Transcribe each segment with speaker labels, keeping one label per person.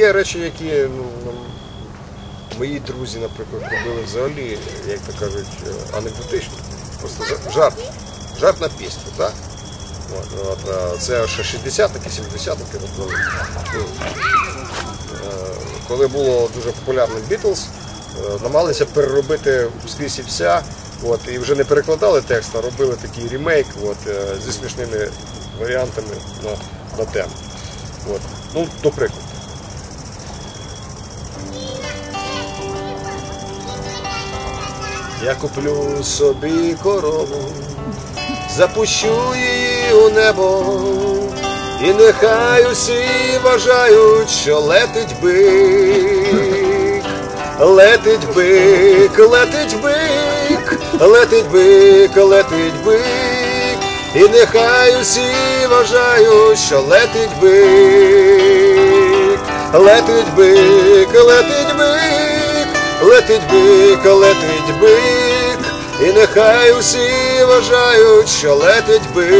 Speaker 1: є речі, які ну, мої друзі, наприклад, робили взагалі, як то кажуть, е, анекдотично. Просто жарт. Жарт на пісню, так? От, от, е, це ще 60-ки, 70-ки робили. Ну, е, Коли було дуже популярним Бітлз, е, намагалися переробити скрізь і вся. От, і вже не перекладали текст, а робили такий ремейк от, зі смішними варіантами на, на тему. От. Ну, до прикладу. Я куплю собі корову, запущу її у небо, і нехай усі вважають, що летить бик, летить бик, летить бик, летить бик, летить бик, і нехай усі вважають, що летить бик, летить бик, летить бик, летить бик, летить бик, і нехай усі вважають, що летить бик.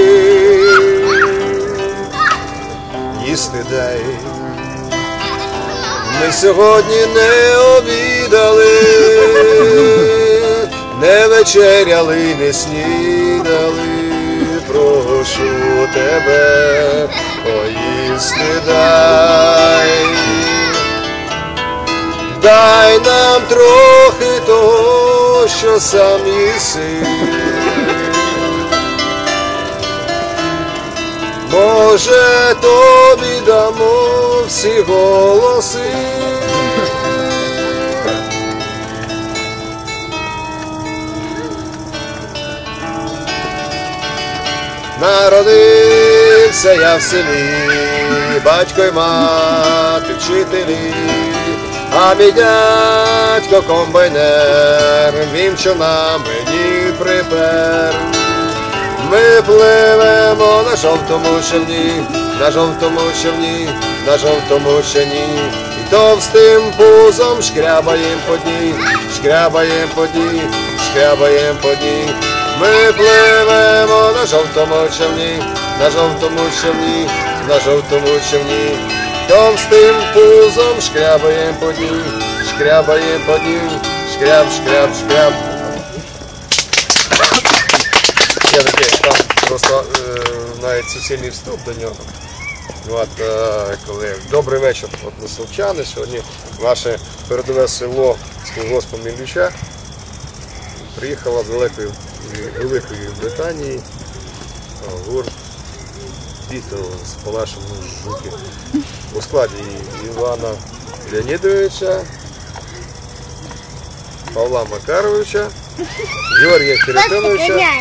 Speaker 1: Їсти дай. Ми сьогодні не обідали, не вечеряли, не снідали, прошу тебе, поїсти дай. Нам трохи того, що сам їси. Може, тобі дамо всі голоси. Народився я в селі, батько й мати вчителі, а мій дядько комбайнер, він що на мені припер. Ми пливемо на жовтому човні, на жовтому човні, на жовтому човні, і товстим пузом шкрябаєм по дні, шкрябаєм по дні, шкрябаєм по дні. Ми пливемо на жовтому човні, на жовтому човні, на жовтому човні, товстим пузом шкрябаєм по дні, шкрябаєм по дні, шкряб, шкряб, шкряб. Я таке, там просто е, навіть суцільний вступ до нього. От, е, коли добрий вечір, от ми словчани. Сьогодні наше передове село з колгоспом Ілліча приїхала з Великої, Великої Британії гурт Бітлз по нашому звуки у складі Івана Леонідовича, Павла Макаровича, Георгія Киритоновича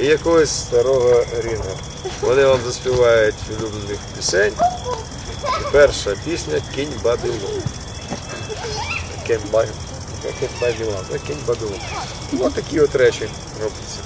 Speaker 1: і якогось старого Рінга. Вони вам заспівають улюблених пісень. І перша пісня Кінь Бабілон. Кінь Бабілон. Кінь Бабілон. Ось такі от речі робляться.